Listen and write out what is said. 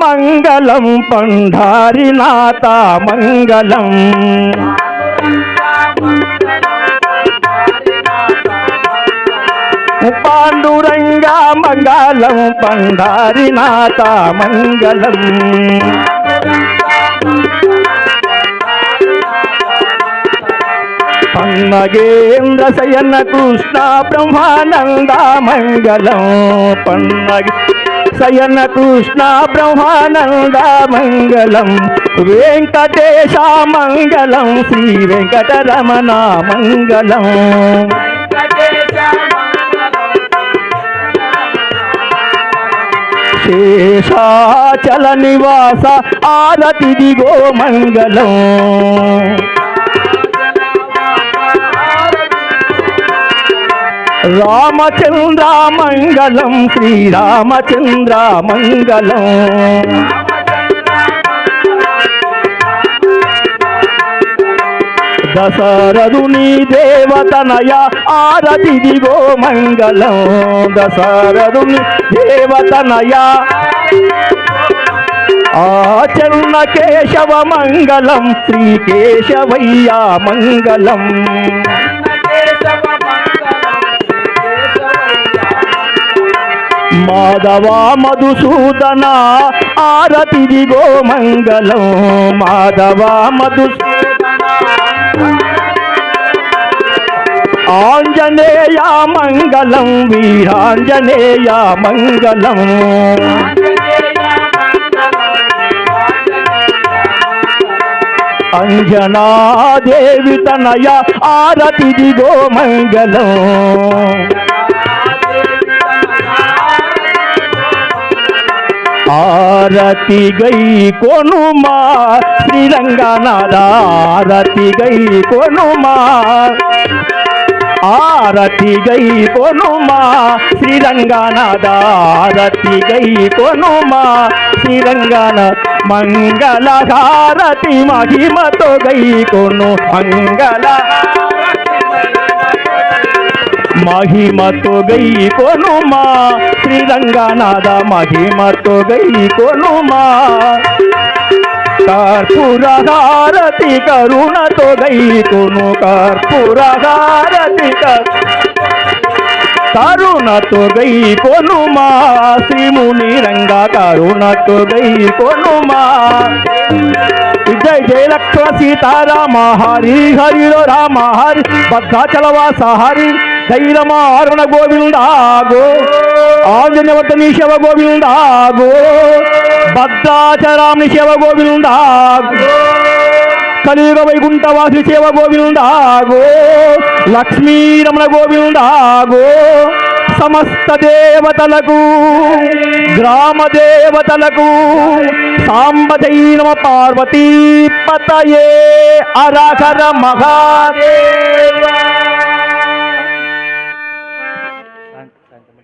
మంగళం పండారినాథ మంగళం. పాండురంగ మంగళం పండారినాథ మంగళం. పన్నగేంద్ర శయన కృష్ణ బ్రహ్మానంద మంగళం. పన్నగే శయన కృష్ణ బ్రహ్మానంద మంగళం వెంకటేశ మంగళం శ్రీ వెంకటరమణ మంగళం. శేషాచల నివాస ఆరతి దిగో మంగళం. రామచంద్ర మంగళం శ్రీరామచంద్ర మంగళం దశరథుని దేవతనయ ఆరతి దిగో మంగళం దశరథుని దేవతనయ ఆచరణ కేశవ మంగళం శ్రీ కేశవయ్యా మంగళం. మాధవ మధుసూదన ఆరతి దిగో మంగళం. మాధవ మధు ఆంజనేయ మంగళం వీరాంజనేయ మంగళం. అంజనాదేవి తనయ ఆరతి దిగో మంగళం. ఆరతి గై కొనుమా. శ్రీరంగనాథ ఆరతి గై కొనుమా. ఆరతి గై కొనుమా. శ్రీరంగనాథ ఆరతి గై కొనుమా. శ్రీరంగన మంగళ హారతి మహిమతో గై కొను. మంగళ మహిమతో గై కొనుమా. శ్రీరంగనాథ మహిమతో గై కొనుమా. కర్పూర హారతి కరుణతో గై కొను. కర్పూర హారతి కరుణతో గై కొనుమా. శ్రీముని రంగ కరుణతో గై కొనుమా. జయ జయ లక్ష్మ సీతారామ హరి హరిలో రామ హరి భద్రాచలవాస హరి శైలమారుణ గోవిందాగో గోవిందా ఆంజనేయవర్ధని శివ గోవిందాగో భద్రాచరాముని శివ గోవిందాగో కలియుగ వైకుంఠవాసి శివ గోవిందాగో లక్ష్మీరమణ గోవిందాగో సమస్త దేవతలకు గ్రామ దేవతలకు సాంబదై నమ పార్వతీ పతయే అరహర మహాదేవ. 干什么